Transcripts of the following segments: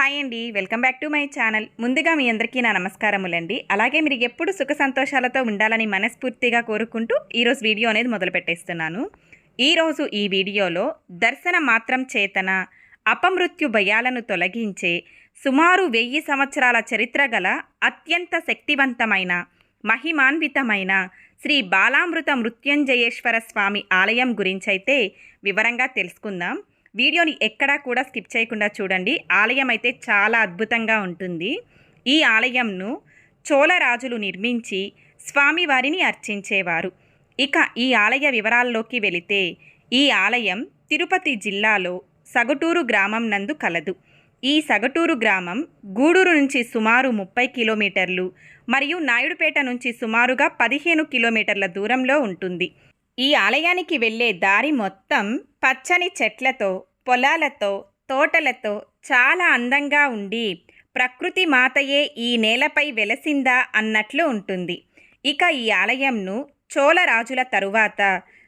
Hi అండి. Welcome back to my channel. ముందుగా మీ అందరికీ నా నమస్కారములండి. అలాగే మీరు ఎప్పుడు సుఖ సంతోషాలతో ఉండాలని మనస్ఫూర్తిగా కోరుకుంటూ ఈరోజు వీడియో అనేది మొదలు పెట్టేస్తున్నాను. ఈరోజు ఈ వీడియోలో దర్శన మాత్రం చేతన అపమృత్యు భయాలను తొలగించే సుమారు వెయ్యి సంవత్సరాల చరిత్ర గల అత్యంత శక్తివంతమైన మహిమాన్వితమైన శ్రీ బాలామృత మృత్యుంజయేశ్వర స్వామి ఆలయం గురించైతే వివరంగా తెలుసుకుందాం. వీడియోని ఎక్కడా కూడా స్కిప్ చేయకుండా చూడండి. ఆలయం అయితే చాలా అద్భుతంగా ఉంటుంది. ఈ ఆలయంను చోళరాజులు నిర్మించి స్వామివారిని అర్చించేవారు. ఇక ఈ ఆలయ వివరాల్లోకి వెళితే ఈ ఆలయం తిరుపతి జిల్లాలో సగటూరు గ్రామం నందు కలదు. ఈ సగటూరు గ్రామం గూడూరు నుంచి సుమారు ముప్పై కిలోమీటర్లు మరియు నాయుడుపేట నుంచి సుమారుగా పదిహేను కిలోమీటర్ల దూరంలో ఉంటుంది. ఈ ఆలయానికి వెళ్ళే దారి మొత్తం పచ్చని చెట్లతో పొలాలతో తోటలతో చాలా అందంగా ఉండి ప్రకృతి మాతయే ఈ నేలపై వెలసిందా అన్నట్లు ఉంటుంది. ఇక ఈ ఆలయంను చోళరాజుల తరువాత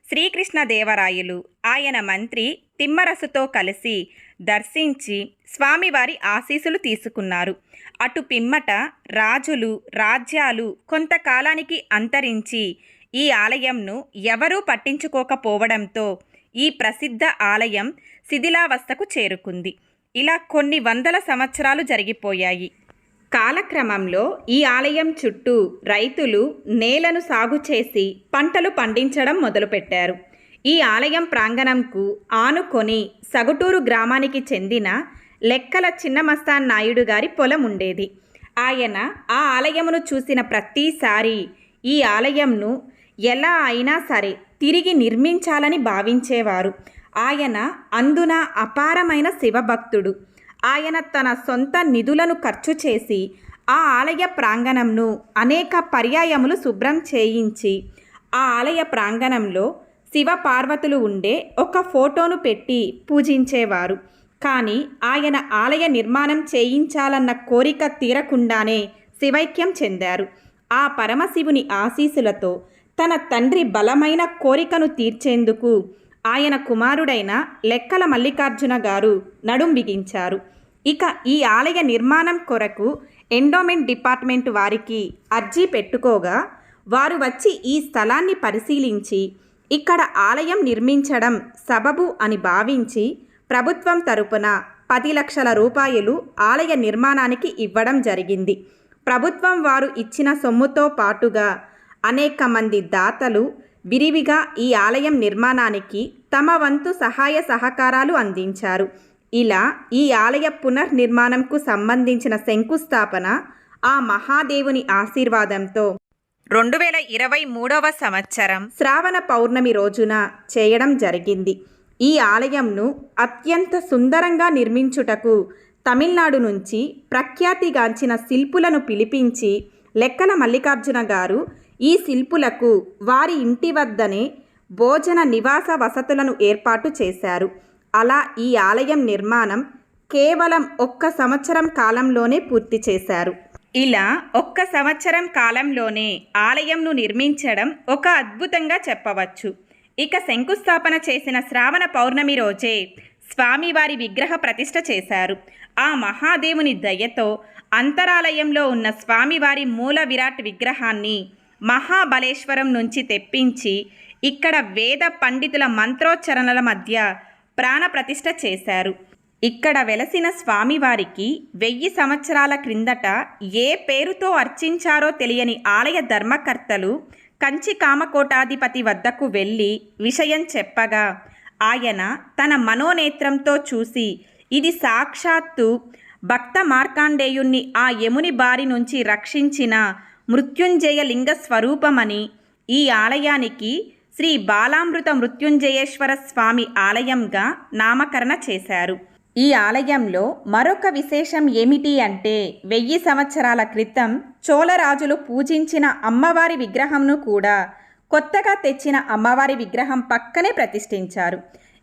శ్రీకృష్ణదేవరాయలు ఆయన మంత్రి తిమ్మరసుతో కలిసి దర్శించి స్వామివారి ఆశీస్సులు తీసుకున్నారు. అటు పిమ్మట రాజులు రాజ్యాలు కొంతకాలానికి అంతరించి ఈ ఆలయంను ఎవరూ పట్టించుకోకపోవడంతో ఈ ప్రసిద్ధ ఆలయం శిథిలావస్థకు చేరుకుంది. ఇలా కొన్ని వందల సంవత్సరాలు జరిగిపోయాయి. కాలక్రమంలో ఈ ఆలయం చుట్టూ రైతులు నేలను సాగు చేసి పంటలు పండించడం మొదలుపెట్టారు. ఈ ఆలయం ప్రాంగణంకు ఆనుకొని సగటూరు గ్రామానికి చెందిన లెక్కల చిన్నమస్తాన్ నాయుడు గారి పొలం ఉండేది. ఆయన ఆ ఆలయమును చూసిన ప్రతిసారి ఈ ఆలయంను ఎలా అయినా సరే తిరిగి నిర్మించాలని భావించేవారు. ఆయన అందున అపారమైన శివభక్తుడు. ఆయన తన సొంత నిధులను ఖర్చు చేసి ఆ ఆలయ ప్రాంగణంను అనేక పర్యాయములు శుభ్రం చేయించి ఆ ఆలయ ప్రాంగణంలో శివ పార్వతులు ఉండే ఒక ఫోటోను పెట్టి పూజించేవారు. కానీ ఆయన ఆలయ నిర్మాణం చేయించాలన్న కోరిక తీరకుండానే శివైక్యం చెందారు. ఆ పరమశివుని ఆశీసులతో తన తండ్రి బలమైన కోరికను తీర్చేందుకు ఆయన కుమారుడైన లెక్కల మల్లికార్జున గారు నడుం బిగించారు. ఇక ఈ ఆలయ నిర్మాణం కొరకు ఎండోమెంట్ డిపార్ట్మెంట్ వారికి అర్జీ పెట్టుకోగా వారు వచ్చి ఈ స్థలాన్ని పరిశీలించి ఇక్కడ ఆలయం నిర్మించడం సబబు అని భావించి ప్రభుత్వం తరపున పది లక్షల రూపాయలు ఆలయ నిర్మాణానికి ఇవ్వడం జరిగింది. ప్రభుత్వం వారు ఇచ్చిన సొమ్ముతో పాటుగా అనేక మంది దాతలు విరివిగా ఈ ఆలయం నిర్మాణానికి తమ వంతు సహాయ సహకారాలు అందించారు. ఇలా ఈ ఆలయ పునర్నిర్మాణంకు సంబంధించిన శంకుస్థాపన ఆ మహాదేవుని ఆశీర్వాదంతో రెండు వేల ఇరవై మూడవ సంవత్సరం శ్రావణ పౌర్ణమి రోజున చేయడం జరిగింది. ఈ ఆలయంను అత్యంత సుందరంగా నిర్మించుటకు తమిళనాడు నుంచి ప్రఖ్యాతిగాంచిన శిల్పులను పిలిపించి లెక్కల మల్లికార్జున గారు ఈ శిల్పులకు వారి ఇంటి వద్దనే భోజన నివాస వసతులను ఏర్పాటు చేశారు. అలా ఈ ఆలయం నిర్మాణం కేవలం ఒక్క సంవత్సరం కాలంలోనే పూర్తి చేశారు. ఇలా ఒక్క సంవత్సరం కాలంలోనే ఆలయంను నిర్మించడం ఒక అద్భుతంగా చెప్పవచ్చు. ఇక శంకుస్థాపన చేసిన శ్రావణ పౌర్ణమి రోజే స్వామివారి విగ్రహ ప్రతిష్ట చేశారు. ఆ మహాదేవుని దయతో అంతరాలయంలో ఉన్న స్వామివారి మూల విరాట్ విగ్రహాన్ని మహాబలేశ్వరం నుంచి తెప్పించి ఇక్కడ వేద పండితుల మంత్రోచ్చరణల మధ్య ప్రాణప్రతిష్ఠ చేశారు. ఇక్కడ వెలసిన స్వామివారికి వెయ్యి సంవత్సరాల క్రిందట ఏ పేరుతో అర్చించారో తెలియని ఆలయ ధర్మకర్తలు కంచి కామకోటాధిపతి వద్దకు వెళ్ళి విషయం చెప్పగా ఆయన తన మనోనేత్రంతో చూసి ఇది సాక్షాత్తు భక్త మార్కాండేయుణ్ణి ఆ యముని బారి నుంచి రక్షించిన మృత్యుంజయ లింగ స్వరూపమని ఈ ఆలయానికి శ్రీ బాలామృత మృత్యుంజయేశ్వర స్వామి ఆలయంగా నామకరణ చేశారు. ఈ ఆలయంలో మరొక విశేషం ఏమిటి అంటే వెయ్యి సంవత్సరాల క్రితం చోళరాజులు పూజించిన అమ్మవారి విగ్రహంను కూడా కొత్తగా తెచ్చిన అమ్మవారి విగ్రహం పక్కనే ప్రతిష్ఠించారు.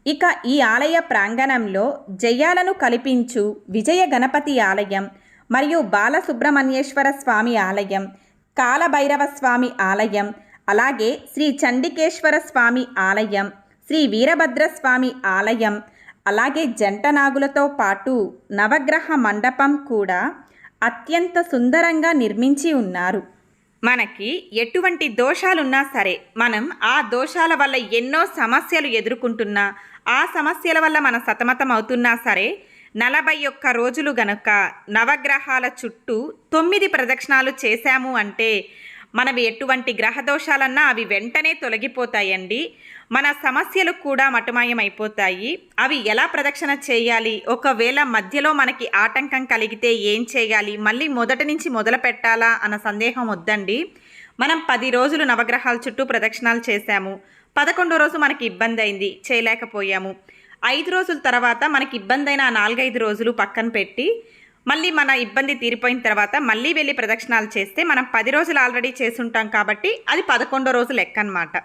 ఇక ఈ ఆలయ ప్రాంగణంలో జయాలను కల్పించు విజయ గణపతి ఆలయం మరియు బాలసుబ్రహ్మణ్యేశ్వర స్వామి ఆలయం కాలభైరవ స్వామి ఆలయం అలాగే శ్రీ చండికేశ్వర స్వామి ఆలయం శ్రీ వీరభద్ర స్వామి ఆలయం అలాగే జంట నాగులతో పాటు నవగ్రహ మండపం కూడా అత్యంత సుందరంగా నిర్మించి ఉన్నారు. మనకి ఎటువంటి దోషాలున్నా సరే మనం ఆ దోషాల వల్ల ఎన్నో సమస్యలు ఎదుర్కొంటున్నా ఆ సమస్యల వల్ల మనం సతమతం అవుతున్నా సరే నలభై ఒక్క రోజులు గనక నవగ్రహాల చుట్టూ తొమ్మిది ప్రదక్షిణాలు చేశాము అంటే మనవి ఎటువంటి గ్రహ దోషాలన్నా అవి వెంటనే తొలగిపోతాయండి. మన సమస్యలు కూడా మటుమాయమైపోతాయి. అవి ఎలా ప్రదక్షిణ చేయాలి? ఒకవేళ మధ్యలో మనకి ఆటంకం కలిగితే ఏం చేయాలి? మళ్ళీ మొదటి నుంచి మొదలు పెట్టాలా అన్న సందేహం వద్దండి. మనం పది రోజులు నవగ్రహాల చుట్టూ ప్రదక్షిణాలు చేశాము. పదకొండో రోజు మనకి ఇబ్బంది అయింది. చేయలేకపోయాము. ఐదు రోజుల తర్వాత మనకి ఇబ్బంది అయిన ఆ నాలుగైదు రోజులు పక్కన పెట్టి మళ్ళీ మన ఇబ్బంది తీరిపోయిన తర్వాత మళ్ళీ వెళ్ళి ప్రదక్షిణాలు చేస్తే మనం పది రోజులు ఆల్రెడీ చేసుంటాం కాబట్టి అది పదకొండో రోజు లెక్క అనమాట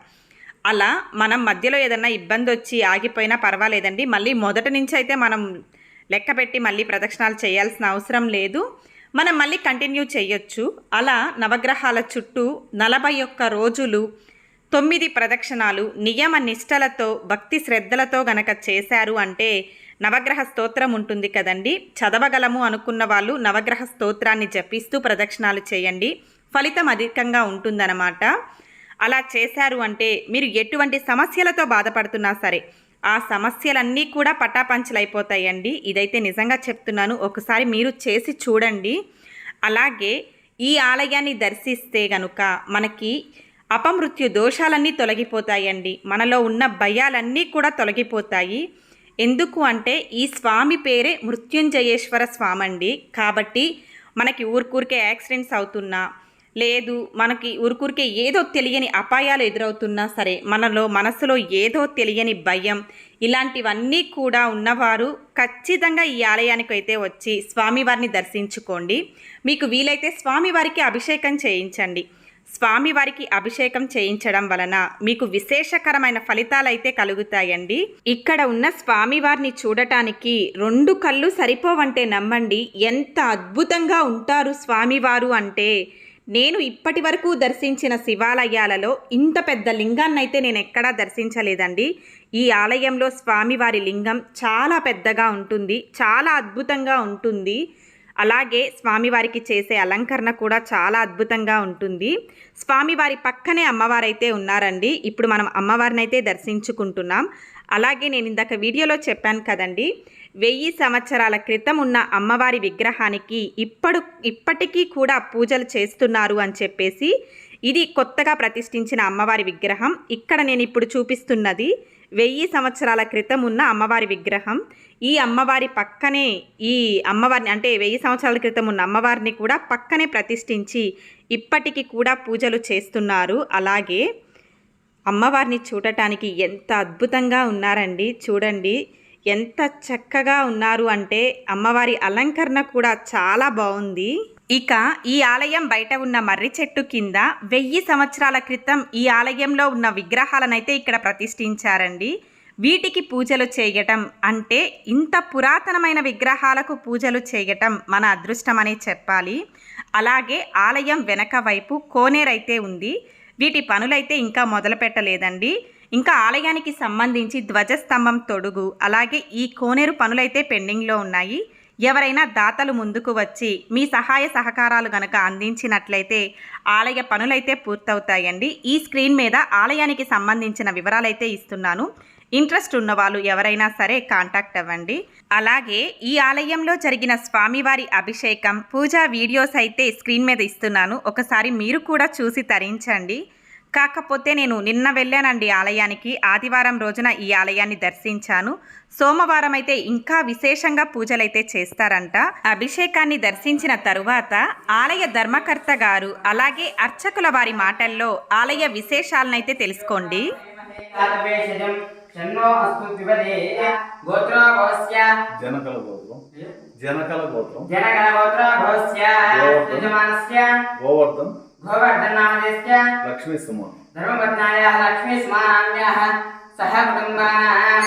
అలా మనం మధ్యలో ఏదన్నా ఇబ్బంది వచ్చి ఆగిపోయినా పర్వాలేదండి. మళ్ళీ మొదటి నుంచి అయితే మనం లెక్క పెట్టి మళ్ళీ ప్రదక్షిణాలు చేయాల్సిన అవసరం లేదు. మనం మళ్ళీ కంటిన్యూ చేయొచ్చు. అలా నవగ్రహాల చుట్టూ నలభై ఒక్క రోజులు తొమ్మిది ప్రదక్షిణాలు నియమ నిష్టలతో భక్తి శ్రద్ధలతో గనక చేశారు అంటే నవగ్రహ స్తోత్రం ఉంటుంది కదండి. చదవగలము అనుకున్న వాళ్ళు నవగ్రహ స్తోత్రాన్ని జపిస్తూ ప్రదక్షిణాలు చేయండి. ఫలితం అధికంగా ఉంటుందన్నమాట. అలా చేశారు అంటే మీరు ఎటువంటి సమస్యలతో బాధపడుతున్నా సరే ఆ సమస్యలన్నీ కూడా పటాపంచలైపోతాయండి. ఇదైతే నిజంగా చెప్తున్నాను. ఒకసారి మీరు చేసి చూడండి. అలాగే ఈ ఆలయాన్ని దర్శిస్తే గనుక మనకి అపమృత్యు దోషాలన్నీ తొలగిపోతాయండి. మనలో ఉన్న భయాలన్నీ కూడా తొలగిపోతాయి. ఎందుకు అంటే ఈ స్వామి పేరే మృత్యుంజయేశ్వర స్వామి అండి కాబట్టి మనకి ఊరికూరికే యాక్సిడెంట్స్ అవుతున్నా లేదు మనకి ఊరికూరికే ఏదో తెలియని అపాయాలు ఎదురవుతున్నా సరే మనలో మనసులో ఏదో తెలియని భయం ఇలాంటివన్నీ కూడా ఉన్నవారు ఖచ్చితంగా ఈ ఆలయానికి అయితే వచ్చి స్వామివారిని దర్శించుకోండి. మీకు వీలైతే స్వామివారికి అభిషేకం చేయించండి. స్వామివారికి అభిషేకం చేయించడం వలన మీకు విశేషకరమైన ఫలితాలైతే కలుగుతాయండి. ఇక్కడ ఉన్న స్వామివారిని చూడటానికి రెండు కళ్ళు సరిపోవంటే నమ్మండి. ఎంత అద్భుతంగా ఉంటారు స్వామివారు అంటే నేను ఇప్పటి వరకు దర్శించిన శివాలయాలలో ఇంత పెద్ద లింగాన్నైతే నేను ఎక్కడా దర్శించలేదండి. ఈ ఆలయంలో స్వామివారి లింగం చాలా పెద్దగా ఉంటుంది చాలా అద్భుతంగా ఉంటుంది. అలాగే స్వామివారికి చేసే అలంకరణ కూడా చాలా అద్భుతంగా ఉంటుంది. స్వామివారి పక్కనే అమ్మవారైతే ఉన్నారండి. ఇప్పుడు మనం అమ్మవారిని అయితే దర్శించుకుంటున్నాం. అలాగే నేను ఇందాక వీడియోలో చెప్పాను కదండి వెయ్యి సంవత్సరాల క్రితం ఉన్న అమ్మవారి విగ్రహానికి ఇప్పుడు ఇప్పటికీ కూడా పూజలు చేస్తున్నారు అని చెప్పేసి ఇది కొత్తగా ప్రతిష్ఠించిన అమ్మవారి విగ్రహం. ఇక్కడ నేను ఇప్పుడు చూపిస్తున్నది వెయ్యి సంవత్సరాల క్రితం ఉన్న అమ్మవారి విగ్రహం. ఈ అమ్మవారి పక్కనే ఈ అమ్మవారిని అంటే వెయ్యి సంవత్సరాల క్రితం ఉన్న అమ్మవారిని కూడా పక్కనే ప్రతిష్ఠించి ఇప్పటికీ కూడా పూజలు చేస్తున్నారు. అలాగే అమ్మవారిని చూడటానికి ఎంత అద్భుతంగా ఉన్నారండి. చూడండి ఎంత చక్కగా ఉన్నారు. అంటే అమ్మవారి అలంకరణ కూడా చాలా బాగుంది. ఇక ఈ ఆలయం బయట ఉన్న మర్రి చెట్టు కింద వెయ్యి సంవత్సరాల క్రితం ఈ ఆలయంలో ఉన్న విగ్రహాలనైతే ఇక్కడ ప్రతిష్ఠించారండి. వీటికి పూజలు చేయటం అంటే ఇంత పురాతనమైన విగ్రహాలకు పూజలు చేయటం మన అదృష్టమనే చెప్పాలి. అలాగే ఆలయం వెనక వైపు కోనేరైతే ఉంది. వీటి పనులైతే ఇంకా మొదలు పెట్టలేదండి. ఇంకా ఆలయానికి సంబంధించి ధ్వజస్తంభం తొడుగు అలాగే ఈ కోనేరు పనులైతే పెండింగ్లో ఉన్నాయి. ఎవరైనా దాతలు ముందుకు వచ్చి మీ సహాయ సహకారాలు గనక అందించినట్లయితే ఆలయ పనులైతే పూర్తవుతాయండి. ఈ స్క్రీన్ మీద ఆలయానికి సంబంధించిన వివరాలైతే ఇస్తున్నాను. ఇంట్రెస్ట్ ఉన్న వాళ్ళు ఎవరైనా సరే కాంటాక్ట్ అవ్వండి. అలాగే ఈ ఆలయంలో జరిగిన స్వామివారి అభిషేకం పూజా వీడియోస్ అయితే స్క్రీన్ మీద ఇస్తున్నాను. ఒకసారి మీరు కూడా చూసి తరించండి. కాకపోతే నేను నిన్న వెళ్ళానండి ఆలయానికి. ఆదివారం రోజున ఈ ఆలయాన్ని దర్శించాను. సోమవారం అయితే ఇంకా విశేషంగా పూజలైతే చేస్తారంట అభిషేకాన్ని దర్శించిన తరువాత ఆలయ ధర్మకర్త గారు అలాగే అర్చకుల వారి మాటల్లో ఆలయ విశేషాలనైతే తెలుసుకోండి గోత్రో జనకల గోత్రం జనకల గోత్రం గోవర్ధన్ లక్ష్మీ సుమన్ ధర్మపత్నాయాः లక్ష్మీ స్మానాన్యాः సహ కుటుంబానాం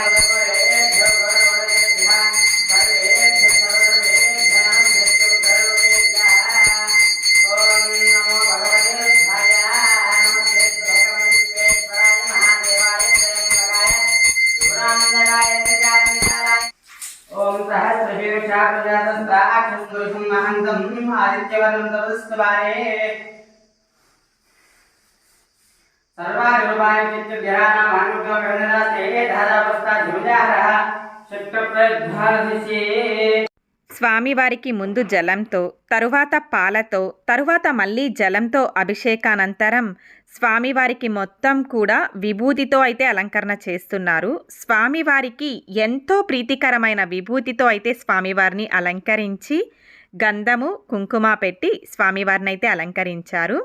స్వామివారికి ముందు జలంతో తరువాత పాలతో తరువాత మళ్ళీ జలంతో అభిషేకానంతరం స్వామివారికి మొత్తం కూడా విభూతితో అయితే అలంకరణ చేస్తున్నారు. స్వామివారికి ఎంతో ప్రీతికరమైన విభూతితో అయితే స్వామివారిని అలంకరించి గంధము కుంకుమ పెట్టి స్వామివారిని అయితే అలంకరించారు.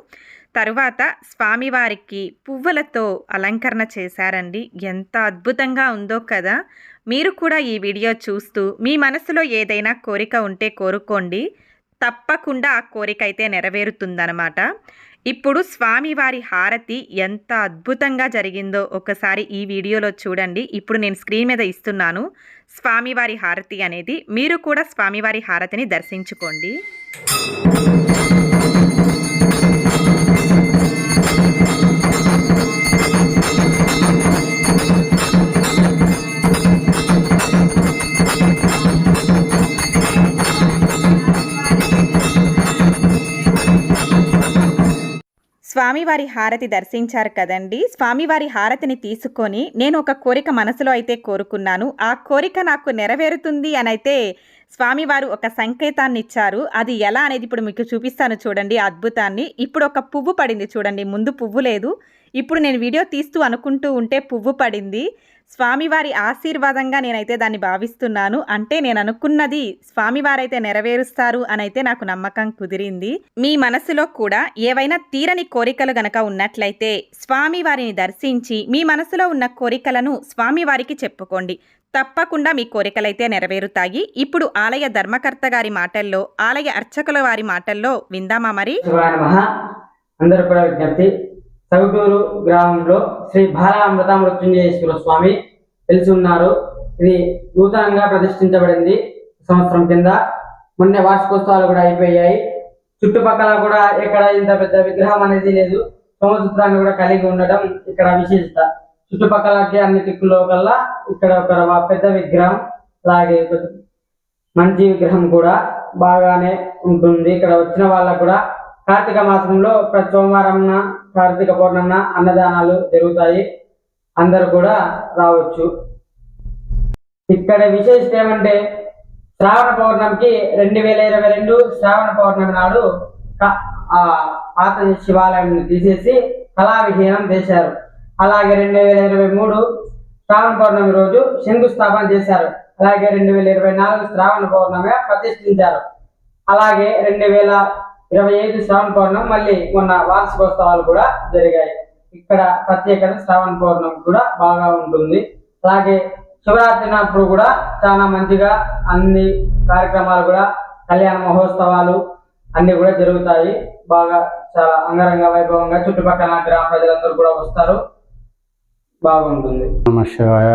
తరువాత స్వామివారికి పువ్వులతో అలంకరణ చేశారండి. ఎంత అద్భుతంగా ఉందో కదా! మీరు కూడా ఈ వీడియో చూస్తూ మీ మనసులో ఏదైనా కోరిక ఉంటే కోరుకోండి. తప్పకుండా ఆ కోరిక అయితే నెరవేరుతుందనమాట ఇప్పుడు స్వామివారి హారతి ఎంత అద్భుతంగా జరిగిందో ఒకసారి ఈ వీడియోలో చూడండి. ఇప్పుడు నేను స్క్రీన్ మీద ఇస్తున్నాను స్వామివారి హారతి అనేది. మీరు కూడా స్వామివారి హారతిని దర్శించుకోండి. స్వామివారి హారతి దర్శించారు కదండి. స్వామివారి హారతిని తీసుకొని నేను ఒక కోరిక మనసులో అయితే కోరుకున్నాను. ఆ కోరిక నాకు నెరవేరుతుంది అని అయితే స్వామివారు ఒక సంకేతాన్ని ఇచ్చారు. అది ఎలా అనేది ఇప్పుడు మీకు చూపిస్తాను చూడండి అద్భుతాన్ని. ఇప్పుడు ఒక పువ్వు పడింది చూడండి. ముందు పువ్వు లేదు. ఇప్పుడు నేను వీడియో తీస్తూ అనుకుంటూ ఉంటే పువ్వు పడింది. స్వామివారి ఆశీర్వాదంగా నేనైతే దాన్ని భావిస్తున్నాను. అంటే నేను అనుకున్నది స్వామివారైతే నెరవేరుస్తారు అని అయితే నాకు నమ్మకం కుదిరింది. మీ మనసులో కూడా ఏవైనా తీరని కోరికలు గనక ఉన్నట్లయితే స్వామివారిని దర్శించి మీ మనసులో ఉన్న కోరికలను స్వామివారికి చెప్పుకోండి. తప్పకుండా మీ కోరికలైతే నెరవేరుతాయి. ఇప్పుడు ఆలయ ధర్మకర్త గారి మాటల్లో ఆలయ అర్చకుల వారి మాటల్లో విందామా మరి? అందరూ కూడా విజ్ఞప్తి. సౌటూరు గ్రామంలో శ్రీ బాలామృత మృత్యుంజయేశ్వర స్వామి తెలిసి ఉన్నారు ఇది నూతనంగా ప్రతిష్ఠించబడింది. సంవత్సరం కింద మొన్న వార్షికోత్సవాలు కూడా అయిపోయాయి. చుట్టుపక్కల కూడా ఎక్కడ ఇంత పెద్ద విగ్రహం అనేది లేదు. సముద్రాన్ని కూడా కలిగి ఉండడం ఇక్కడ విశేషత. చుట్టుపక్కలకి అన్ని దిక్కులో కల్లా ఇక్కడ ఒక పెద్ద విగ్రహం అలాగే మంచి విగ్రహం కూడా బాగానే ఉంటుంది. ఇక్కడ వచ్చిన వాళ్ళకు కూడా కార్తీక మాసంలో ప్రతి సోమవారం కార్తీక పౌర్ణమిన అన్నదానాలు జరుగుతాయి. అందరు కూడా రావచ్చు. ఇక్కడ విశేషత ఏమంటే శ్రావణ పౌర్ణమికి రెండు వేల ఇరవై రెండు శ్రావణ పౌర్ణమి నాడు పాత శివాలయం తీసేసి కళావిహీనం చేశారు. అలాగే రెండు వేల ఇరవై మూడు శ్రావణ పౌర్ణమి రోజు శంకుస్థాపన చేశారు. అలాగే రెండు వేల ఇరవై నాలుగు శ్రావణ పౌర్ణమి ప్రతిష్ఠించారు. అలాగే రెండు వేల ఇరవై ఐదు శ్రావణ పౌర్ణం మళ్ళీ మొన్న వార్షికోత్సవాలు కూడా జరిగాయి. ఇక్కడ ప్రత్యేకత శ్రావణ పౌర్ణం కూడా బాగా ఉంటుంది. అలాగే శివరాత్రి నాడు కూడా చాలా మంచిగా అన్ని కార్యక్రమాలు కూడా కళ్యాణ మహోత్సవాలు అన్ని కూడా జరుగుతాయి. బాగా చాలా అంగరంగ వైభవంగా చుట్టుపక్కల గ్రామ ప్రజలందరూ కూడా వస్తారు. బాగుంటుంది. నమ శివాయ.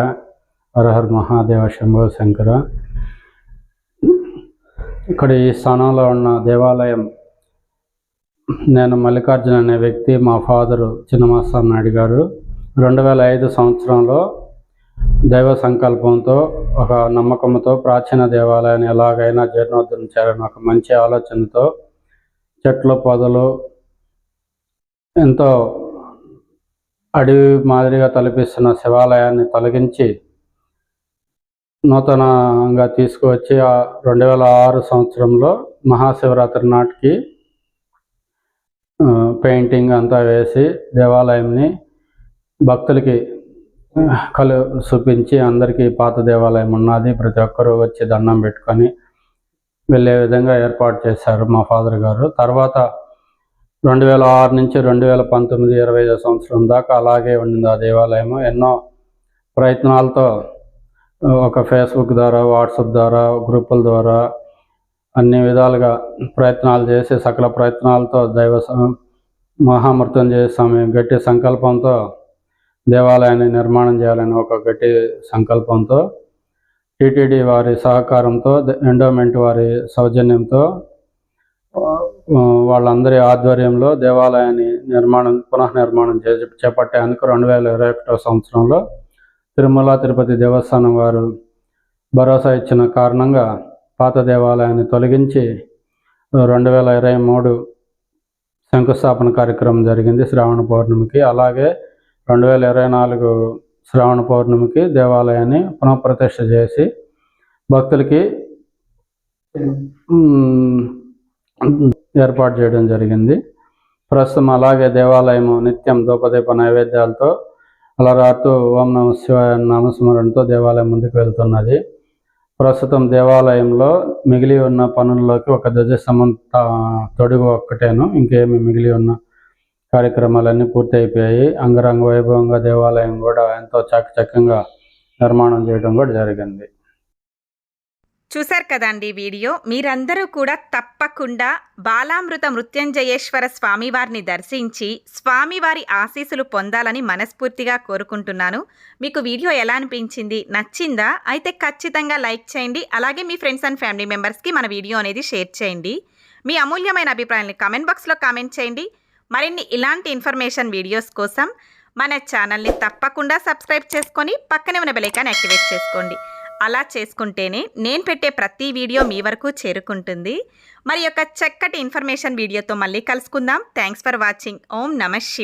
హరహర్ మహాదేవ శంభో శంకర. ఇక్కడ ఈ స్థానంలో ఉన్న దేవాలయం నేను మల్లికార్జున అనే వ్యక్తి మా ఫాదరు చిన్నమాస్తా నాయుడు గారు. రెండు వేల ఐదు సంవత్సరంలో దైవ సంకల్పంతో ఒక నమ్మకంతో ప్రాచీన దేవాలయాన్ని ఎలాగైనా జీర్ణోద్ధరణ చేయాలని ఒక మంచి ఆలోచనతో చెట్లు పొదలు ఎంతో అడవి మాదిరిగా తలపిస్తున్న శివాలయాన్ని తొలగించి నూతనంగా తీసుకువచ్చి రెండు వేల ఆరు సంవత్సరంలో మహాశివరాత్రి నాటికి పెయింటింగ్ అంతా వేసి దేవాలయంని భక్తులకి కలు చూపించి అందరికీ పాత దేవాలయం ఉన్నది. ప్రతి ఒక్కరూ వచ్చి దండం పెట్టుకొని వెళ్ళే విధంగా ఏర్పాటు చేశారు మా ఫాదర్ గారు. తర్వాత రెండు వేల ఆరు నుంచి రెండు వేల పంతొమ్మిది ఇరవై ఐదో సంవత్సరం దాకా అలాగే ఉండింది ఆ దేవాలయం ఎన్నో ప్రయత్నాలతో ఒక ఫేస్బుక్ ద్వారా వాట్సాప్ ద్వారా గ్రూపుల ద్వారా అన్ని విధాలుగా ప్రయత్నాలు చేసి సకల ప్రయత్నాలతో దైవ మహామృత్యుంజయ స్వామి గట్టి సంకల్పంతో దేవాలయాన్ని నిర్మాణం చేయాలని ఒక గట్టి సంకల్పంతో టీటీడీ వారి సహకారంతో ఎండోమెంట్ వారి సౌజన్యంతో వాళ్ళందరి ఆధ్వర్యంలో దేవాలయాన్ని నిర్మాణం పునఃనిర్మాణం చే చేపట్టేందుకు రెండు వేల ఇరవై ఒకటో సంవత్సరంలో తిరుమల తిరుపతి దేవస్థానం వారు భరోసా ఇచ్చిన కారణంగా పాత దేవాలయాన్ని తొలగించి రెండు వేల ఇరవై మూడు శంకుస్థాపన కార్యక్రమం జరిగింది శ్రావణ పౌర్ణమికి. అలాగే రెండు వేల ఇరవై నాలుగు శ్రావణ పౌర్ణమికి దేవాలయాన్ని పునఃప్రతిష్ఠ చేసి భక్తులకి ఏర్పాటు చేయడం జరిగింది. ప్రస్తుతం అలాగే దేవాలయము నిత్యం ధూపదీప నైవేద్యాలతో అలరారుతూ ఓం నమ శివాయ నామస్మరణతో దేవాలయం ముందుకు వెళ్తున్నది. ప్రస్తుతం దేవాలయంలో మిగిలి ఉన్న పనుల్లోకి ఒక ధ్వజ తా- తొడుగు ఒక్కటేను. ఇంకేమి మిగిలి ఉన్న కార్యక్రమాలన్నీ పూర్తి అయిపోయాయి అంగరంగ వైభవంగా దేవాలయం కూడా ఎంతో చాకచక్యంగా నిర్మాణం చేయడం కూడా జరిగింది. చూశారు కదండి వీడియో? మీరందరూ కూడా తప్పకుండా బాలామృత మృత్యంజయేశ్వర స్వామివారిని దర్శించి స్వామివారి ఆశీస్సులు పొందాలని మనస్ఫూర్తిగా కోరుకుంటున్నాను. మీకు వీడియో ఎలా అనిపించింది? నచ్చిందా? అయితే ఖచ్చితంగా లైక్ చేయండి. అలాగే మీ ఫ్రెండ్స్ అండ్ ఫ్యామిలీ మెంబర్స్కి మన వీడియో అనేది షేర్ చేయండి. మీ అమూల్యమైన అభిప్రాయాన్ని కామెంట్ బాక్స్లో కామెంట్ చేయండి. మరిన్ని ఇలాంటి ఇన్ఫర్మేషన్ వీడియోస్ కోసం మన ఛానల్ని తప్పకుండా సబ్స్క్రైబ్ చేసుకొని పక్కనే ఉన్న బెలైకాన్ యాక్టివేట్ చేసుకోండి. అలా చేసుకుంటేనే నేను పెట్టే ప్రతి వీడియో మీ వరకు చేరుకుంటుంది. మరి యొక్క చక్కటి ఇన్ఫర్మేషన్ వీడియోతో మళ్ళీ కలుసుకుందాం. Thanks for watching. ఓం నమ శివ